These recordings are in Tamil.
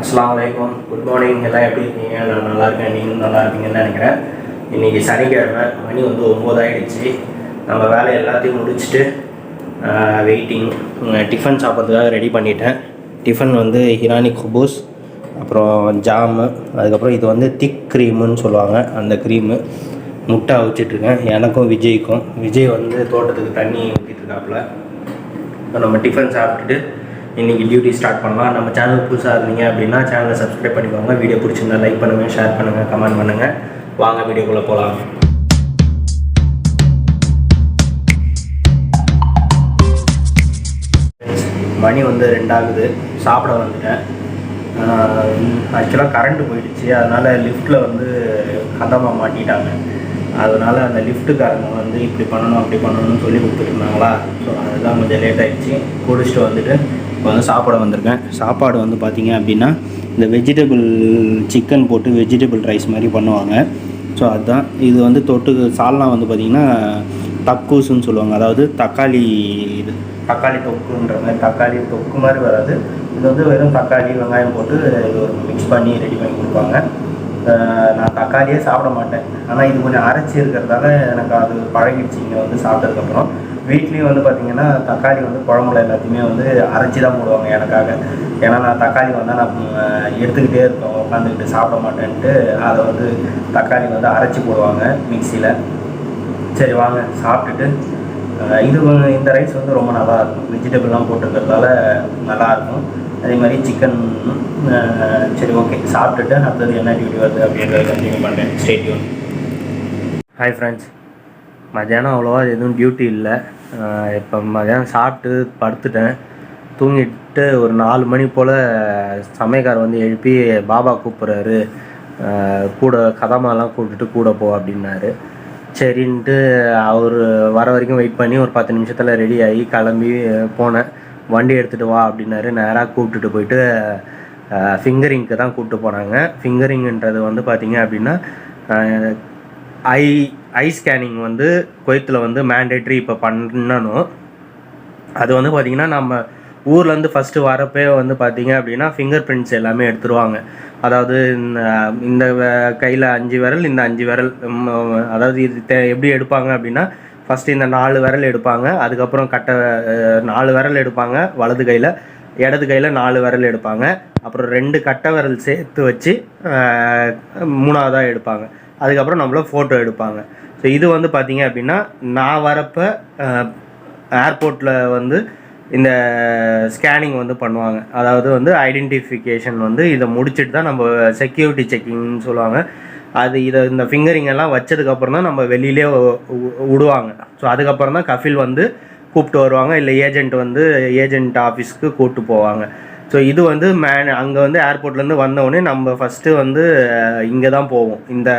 அஸ்லாம் வலைக்கம் குட் மார்னிங் எல்லாம் எப்படி இருக்கீங்க? நான் நல்லா இருக்கேன். நீங்களும் நல்லா இருக்கீங்கன்னு நினைக்கிறேன். இன்றைக்கி சனிக்கிழமை. மணி வந்து ஒம்போதாயிடுச்சு. நம்ம வேலை எல்லாத்தையும் முடிச்சுட்டு வெயிட்டிங் டிஃபன் சாப்பிட்றதுக்காக ரெடி பண்ணிட்டேன். டிஃபன் வந்து ஹிரானி குபூஸ் அப்புறம் ஜாமு அதுக்கப்புறம் இது வந்து திக் க்ரீமுன்னு சொல்லுவாங்க. அந்த க்ரீமு முட்டை அவிச்சிட்ருக்கேன். எனக்கும் விஜய்க்கும். விஜய் வந்து தோட்டத்துக்கு தண்ணி ஊற்றிட்டு இருக்காப்புல இப்போ நம்ம டிஃபன் சாப்பிட்டுட்டு இன்றைக்கி டியூட்டி ஸ்டார்ட் பண்ணலாம். நம்ம சேனல் புதுசாக இருந்தீங்க அப்படின்னா சேனலை சப்ஸ்கிரைப் பண்ணிக்கோங்க. வீடியோ பிடிச்சிருந்தா லைக் பண்ணுங்கள் ஷேர் பண்ணுங்கள் கமெண்ட் பண்ணுங்கள் வாங்க வீடியோக்குள்ளே போகலாம் மணி வந்து ரெண்டாகுது. சாப்பிட வந்துட்டேன். ஆக்சுவலாக கரண்ட்டு போயிடுச்சு. அதனால் லிஃப்ட்டில் வந்து கதமாக மாட்டிட்டாங்க. அதனால் அந்த லிஃப்ட்டுக்காரங்க வந்து இப்படி பண்ணணும் அப்படி பண்ணணும்னு சொல்லி கொடுத்துருந்தாங்களா ஸோ அதுதான் கொஞ்சம் லேட் ஆகிடுச்சு குடிச்சிட்டு வந்துட்டு இப்போ வந்து சாப்பிட வந்திருக்கேன். சாப்பாடு வந்து பார்த்தீங்க அப்படின்னா இந்த வெஜிடபிள் சிக்கன் போட்டு வெஜிடபிள் ரைஸ் மாதிரி பண்ணுவாங்க. ஸோ அதுதான். இது வந்து தொட்டு சால்னா வந்து பார்த்திங்கன்னா தக்கூசுன்னு சொல்லுவாங்க. அதாவது தக்காளி இது தக்காளி தொக்குன்ற மாதிரி தக்காளி தொக்கு மாதிரி வராது. இது வந்து வெறும் தக்காளி வெங்காயம் போட்டு இது ஒரு மிக்ஸ் பண்ணி ரெடி பண்ணி கொடுப்பாங்க. நான் தக்காளியே சாப்பிட மாட்டேன். ஆனால் இது கொஞ்சம் அரைச்சி இருக்கிறதால எனக்கு அது பழகிடுச்சு. இங்கே வந்து சாப்பிட்டதுக்கப்புறம் வீட்லேயும் வந்து பார்த்திங்கன்னா தக்காளி வந்து குழம்புல எல்லாத்தையுமே வந்து அரைச்சி தான் போடுவாங்க எனக்காக. ஏன்னா நான் தக்காளி வந்து நான் எடுத்துக்கிட்டே இருப்பேன் உட்காந்துக்கிட்டு சாப்பிட மாட்டேன்ட்டு அதை வந்து தக்காளி வந்து அரைச்சி போடுவாங்க மிக்சியில் சரி வாங்க சாப்பிட்டுட்டு இது இந்த ரைஸ் வந்து ரொம்ப நல்லா இருக்கும். வெஜிடபிள்லாம் போட்டிருக்கிறதால நல்லா இருக்கும். அதே மாதிரி சிக்கன் சரி ஓகே சாப்பிட்டுட்டு அடுத்தது என்ன டியூட்டி வருது அப்படின்றத கண்டினியூ பண்ணுறேன் ஸ்டேட்யூன் ஹாய் ஃப்ரெண்ட்ஸ் மத்தியானம் அவ்வளோவா எதுவும் டியூட்டி இல்லை. இப்போ மதியானம் சாப்பிட்டு படுத்துட்டேன். தூங்கிட்டு ஒரு நாலு மணி போல் சமயக்காரர் வந்து எழுப்பி பாபா கூப்பிட்றாரு. கூட கதமாலாம் கூப்பிட்டுட்டு கூட போ அப்படின்னாரு. சரின்ட்டு அவர் வர வரைக்கும் வெயிட் பண்ணி ஒரு பத்து நிமிஷத்தில் ரெடி ஆகி கிளம்பி போனேன். வண்டி எடுத்துகிட்டு வா அப்படின்னாரு. நேராக கூப்பிட்டுட்டு போயிட்டு ஃபிங்கரிங்க்கு தான் கூப்பிட்டு போனாங்க. ஃபிங்கரிங்கன்றது வந்து பார்த்தீங்க அப்படின்னா ஐ ஐ ஸ்கேனிங் வந்து குவைத்தில் வந்து மேண்டேட்ரி இப்போ பண்ணணும். அது வந்து பார்த்திங்கன்னா நம்ம ஊர்லேருந்து ஃபஸ்ட்டு வரப்பே வந்து பார்த்தீங்க அப்படின்னா ஃபிங்கர் பிரிண்ட்ஸ் எல்லாமே எடுத்துருவாங்க. அதாவது இந்த இந்த கையில் அஞ்சு விரல் இந்த அஞ்சு விரல் அதாவது இது தே- எப்படி எடுப்பாங்க அப்படின்னா ஃபஸ்ட்டு இந்த நாலு விரல் எடுப்பாங்க. அதுக்கப்புறம் கட்டை நாலு விரல் எடுப்பாங்க வலது கையில் இடது கையில் நாலு விரல் எடுப்பாங்க. அப்புறம் ரெண்டு கட்டை விரல் சேர்த்து வச்சு மூணாவதாக எடுப்பாங்க. அதுக்கப்புறம் நம்மள ஃபோட்டோ எடுப்பாங்க. ஸோ இது வந்து பார்த்தீங்க அப்படின்னா நான் வரப்போ ஏர்போர்ட்டில் வந்து இந்த ஸ்கேனிங் வந்து பண்ணுவாங்க. அதாவது வந்து ஐடென்டிஃபிகேஷன் வந்து இதை முடிச்சுட்டு தான் நம்ம செக்யூரிட்டி செக்கிங்னு சொல்லுவாங்க. அது இதை இந்த ஃபிங்கரிங் எல்லாம் வச்சதுக்கப்புறம் தான் நம்ம வெளியிலே விடுவாங்க ஸோ அதுக்கப்புறம் தான் கஃபில் வந்து கூப்பிட்டு வருவாங்க. இல்லை ஏஜென்ட் வந்து ஏஜென்ட் ஆஃபீஸ்க்கு கூப்பிட்டு போவாங்க. ஸோ இது வந்து மேன் அங்கே வந்து ஏர்போர்ட்லேருந்து வந்தவுடனே நம்ம ஃபஸ்ட்டு வந்து இங்கே தான் போவோம். இந்த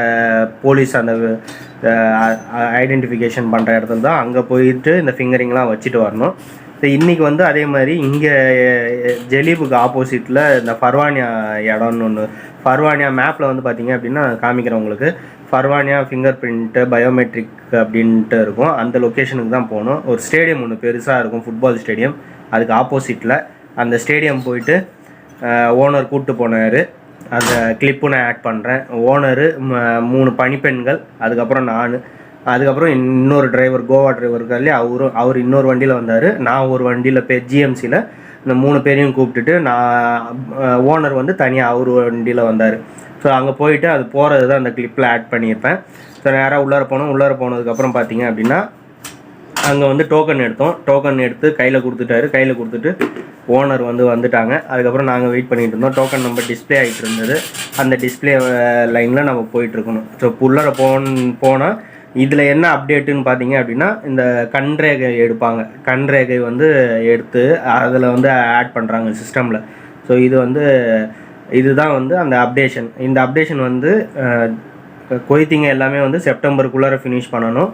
போலீஸ் அந்த ஐடென்டிஃபிகேஷன் பண்ணுற இடத்துல தான் அங்கே போயிட்டு இந்த ஃபிங்கரிங்லாம் வச்சுட்டு வரணும். ஸோ இன்றைக்கி வந்து அதே மாதிரி இங்கே ஜெலீபுக்கு ஆப்போசிட்டில் இந்த ஃபர்வானியா இடம்னு ஒன்று ஃபர்வானியா மேப்பில் வந்து பார்த்தீங்க அப்படின்னா காமிக்கிறேன் உங்களுக்கு. ஃபர்வானியா ஃபிங்கர் பிரிண்ட்டு பயோமெட்ரிக் அப்படின்ட்டு இருக்கும். அந்த லொக்கேஷனுக்கு தான் போகணும். ஒரு ஸ்டேடியம் ஒன்று பெருசாக இருக்கும் ஃபுட்பால் ஸ்டேடியம் அதுக்கு ஆப்போசிட்டில் அந்த ஸ்டேடியம் போயிட்டு ஓனர் கூப்பிட்டு போனார். அந்த கிளிப்பு நான் ஆட் பண்ணுறேன் ஓனரு மூணு பணிப்பெண்கள் அதுக்கப்புறம் நான். அதுக்கப்புறம் இன்னொரு டிரைவர் கோவா டிரைவர் இருக்காரு அவரும் அவர் இன்னொரு வண்டியில் வந்தார். நான் ஒரு வண்டியில் பே ஜிஎம்சியில் இந்த மூணு பேரையும் கூப்பிட்டுட்டு நான் ஓனர் வந்து தனியாக அவர் வண்டியில் வந்தார். ஸோ அங்கே போயிட்டு அது போகிறது தான் அந்த கிளிப்பில் ஆட் பண்ணியிருப்பேன். ஸோ நேராக உள்ளார போனோம். உள்ளார போனதுக்கப்புறம் பார்த்தீங்க அப்படின்னா அங்கே வந்து டோக்கன் எடுத்தோம். டோக்கன் எடுத்து கையில் கொடுத்துட்டாரு. கையில் கொடுத்துட்டு ஓனர் வந்து வந்துட்டாங்க. அதுக்கப்புறம் நாங்கள் வெயிட் பண்ணிட்டு இருந்தோம். டோக்கன் நம்பர் டிஸ்ப்ளே ஆகிட்டு இருந்தது. அந்த டிஸ்பிளே லைனில் நம்ம போயிட்டுருக்கணும் ஸோ உள்ளார போன் போனால் இதில் என்ன அப்டேட்டுன்னு பார்த்தீங்க அப்படின்னா இந்த கண்ரேகை எடுப்பாங்க. கண்ரேகை வந்து எடுத்து அதில் வந்து ஆட் பண்ணுறாங்க சிஸ்டமில் ஸோ இது வந்து இதுதான் வந்து அந்த அப்டேஷன் இந்த அப்டேஷன் வந்து கொய்த்திங்க எல்லாமே வந்து செப்டம்பருக்குள்ளார ஃபினிஷ் பண்ணணும்.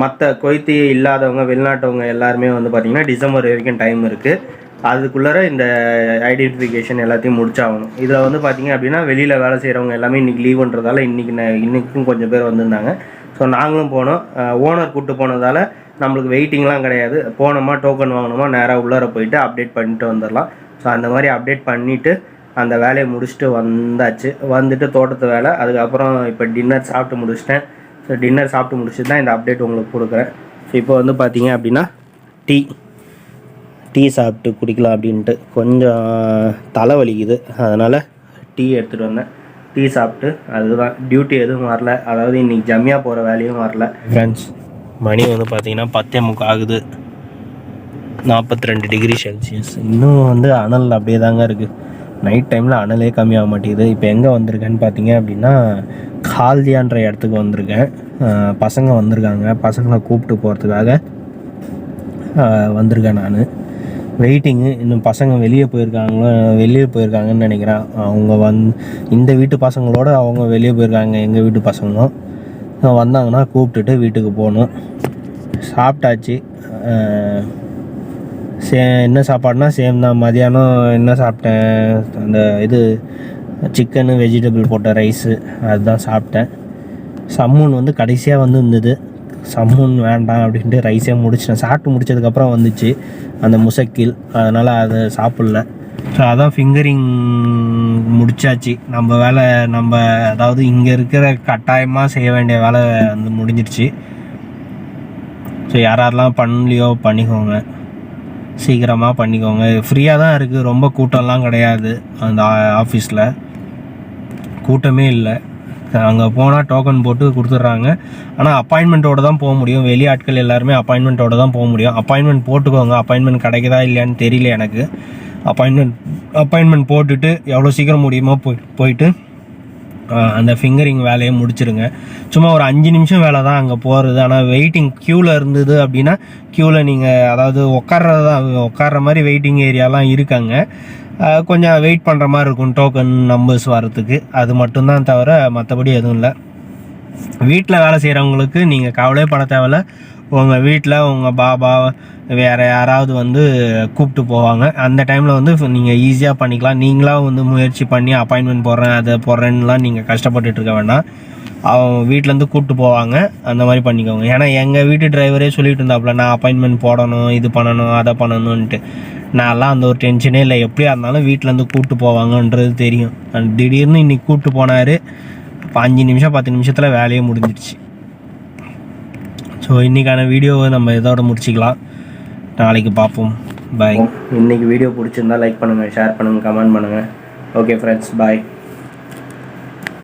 மற்ற கொய்த்தி இல்லாதவங்க வெளிநாட்டவங்க எல்லாருமே வந்து பார்த்திங்கன்னா டிசம்பர் வரைக்கும் டைம் இருக்குது அதுக்குள்ளார இந்த ஐடென்டிஃபிகேஷன் எல்லாத்தையும் முடிச்சாகணும். இதில் வந்து பார்த்திங்க அப்படின்னா வெளியில் வேலை செய்கிறவங்க எல்லாமே இன்றைக்கி லீவுன்றதால இன்றைக்கி இன்றைக்கும் கொஞ்சம் பேர் வந்திருந்தாங்க. ஸோ நாங்களும் போனோம். ஓனர் கூப்பிட்டு போனதால் நம்மளுக்கு வெயிட்டிங்லாம் கிடையாது. போனோமா டோக்கன் வாங்கினோமா நேராக உள்ளார போயிட்டு அப்டேட் பண்ணிட்டு வந்துடலாம். ஸோ அந்த மாதிரி அப்டேட் பண்ணிவிட்டு அந்த வேலையை முடிச்சுட்டு வந்தாச்சு. வந்துட்டு தோட்டத்து வேலை. அதுக்கப்புறம் இப்போ டின்னர் சாப்பிட்டு முடிச்சிட்டேன். ஸோ டின்னர் சாப்பிட்டு முடிச்சுட்டு தான் இந்த அப்டேட் உங்களுக்கு கொடுக்குறேன். ஸோ இப்போ வந்து பார்த்தீங்க அப்படின்னா டீ. டீ சாப்பிட்டு குடிக்கலாம் அப்படின்ட்டு கொஞ்சம் தலை வலிக்குது. அதனால் டீ எடுத்துகிட்டு வந்தேன். டீ சாப்பிட்டு அதுதான். டியூட்டி எதுவும் வரல. அதாவது இன்றைக்கி ஜம்மியாக போகிற வேலையும் வரல. ஃப்ரெண்ட்ஸ் மணி வந்து பார்த்திங்கன்னா பத்தே முக்கு ஆகுது. நாற்பத்தி ரெண்டு டிகிரி செல்சியஸ் இன்னும் வந்து அனல் அப்படியே தாங்க இருக்குது நைட் டைமில் அனலே கம்மியாக மாட்டேங்குது. இப்போ எங்கே வந்திருக்கேன்னு பார்த்தீங்க அப்படின்னா கால்தியான்ற இடத்துக்கு வந்திருக்கேன். பசங்க வந்திருக்காங்க. பசங்களை கூப்பிட்டு போகிறதுக்காக வந்திருக்கேன் நான். வெயிட்டிங்கு இன்னும் பசங்க வெளியே போயிருக்காங்களோ வெளியே போயிருக்காங்கன்னு நினைக்கிறேன். அவங்க வந் இந்த வீட்டு பசங்களோட அவங்க வெளியே போயிருக்காங்க எங்கள் வீட்டு பசங்களும் வந்தாங்கன்னா கூப்பிட்டுட்டு வீட்டுக்கு போகணும். சாப்பிட்டாச்சு. சே என்ன சாப்பாடுனா சேம் தான். மதியானம் என்ன சாப்பிட்டேன்? அந்த இது சிக்கனு வெஜிடபிள் போட்ட ரைஸு அதுதான் சாப்பிட்டேன். சம்மூன் வந்து கடைசியாக வந்து இருந்தது சம்மூன் வேண்டாம் அப்படின்ட்டு ரைஸே முடிச்சிட்டேன். சாப்பிட்டு முடிச்சதுக்கப்புறம் வந்துச்சு. அந்த முசக்கில். அதனால் அதை சாப்பிட்ல. ஸோ அதான் ஃபிங்கரிங் முடிச்சாச்சு. நம்ம வேலை நம்ம அதாவது இங்கே இருக்கிற கட்டாயமாக செய்ய வேண்டிய வேலை வந்து முடிஞ்சிருச்சு. ஸோ யார் யாரெல்லாம் பண்ணலையோ பண்ணிக்கோங்க. சீக்கிரமாக பண்ணிக்கோங்க. ஃப்ரீயாக தான் இருக்குது ரொம்ப கூட்டம்லாம் கிடையாது அந்த ஆஃபீஸில் கூட்டமே இல்லை. அங்கே போனால் டோக்கன் போட்டு கொடுத்துட்றாங்க. ஆனால் அப்பாயின்மெண்ட்டோட தான் போக முடியும். வெளி ஆட்கள் எல்லாருமே அப்பாயின்மெண்ட்டோட தான் போக முடியும். அப்பாயின்மெண்ட் போட்டுக்கோங்க. அப்பாயின்மெண்ட் கிடைக்குதா இல்லையான்னு தெரியல எனக்கு. அப்பாயின்மெண்ட் அப்பாயின்மெண்ட் போட்டுட்டு எவ்வளோ சீக்கிரம் முடியுமோ போய் போயிட்டு அந்த ஃபிங்கரிங் வேலையை முடிச்சிருங்க. சும்மா ஒரு அஞ்சு நிமிஷம் வேலை தான் அங்கே போகிறது ஆனால் வெயிட்டிங் க்யூவில் இருந்தது அப்படின்னா க்யூவில் நீங்கள் அதாவது உட்கார்றதா உட்கார்ற மாதிரி வெயிட்டிங் ஏரியாலாம் இருக்காங்க. கொஞ்சம் வெயிட் பண்ணுற மாதிரி இருக்கும் டோக்கன் நம்பர்ஸ் வரத்துக்கு அது மட்டும்தான் தவிர மற்றபடி எதுவும் இல்லை. வீட்டில் வேலை செய்கிறவங்களுக்கு நீங்கள் கவலையே பட தேவையில்ல. உங்கள் வீட்டில் உங்கள் பாபா வேறு யாராவது வந்து கூப்பிட்டு போவாங்க. அந்த டைமில் வந்து நீங்கள் ஈஸியாக பண்ணிக்கலாம். நீங்களாக வந்து முயற்சி பண்ணி அப்பாயின்மெண்ட் போடுறேன் அதை போடுறேன்னுலாம் நீங்கள் கஷ்டப்பட்டுட்டு இருக்க வேண்டாம். அவங்க வீட்டிலேருந்து கூப்பிட்டு போவாங்க. அந்த மாதிரி பண்ணிக்கோங்க. ஏன்னா எங்கள் வீட்டு டிரைவரே சொல்லிட்டு இருந்தாப்புல நான் அப்பாயின்மெண்ட் போடணும் இது பண்ணணும் அதை பண்ணணுன்ட்டு நான்லாம் அந்த ஒரு டென்ஷனே இல்லை. எப்படியா இருந்தாலும் வீட்டிலேருந்து கூப்பிட்டு போவாங்கன்றது தெரியும். திடீர்னு இன்றைக்கி கூப்பிட்டு போனார். இப்போ அஞ்சு நிமிஷம் பத்து நிமிஷத்தில் வேலையே முடிஞ்சிடுச்சு ஸோ இன்றைக்கான வீடியோவை நம்ம இதோட முடிச்சிக்கலாம். நாளைக்கு பார்ப்போம். பாய் இன்றைக்கி வீடியோ பிடிச்சிருந்தா லைக் பண்ணுங்கள் ஷேர் பண்ணுங்கள் கமெண்ட் பண்ணுங்கள் ஓகே ஃப்ரெண்ட்ஸ் பாய்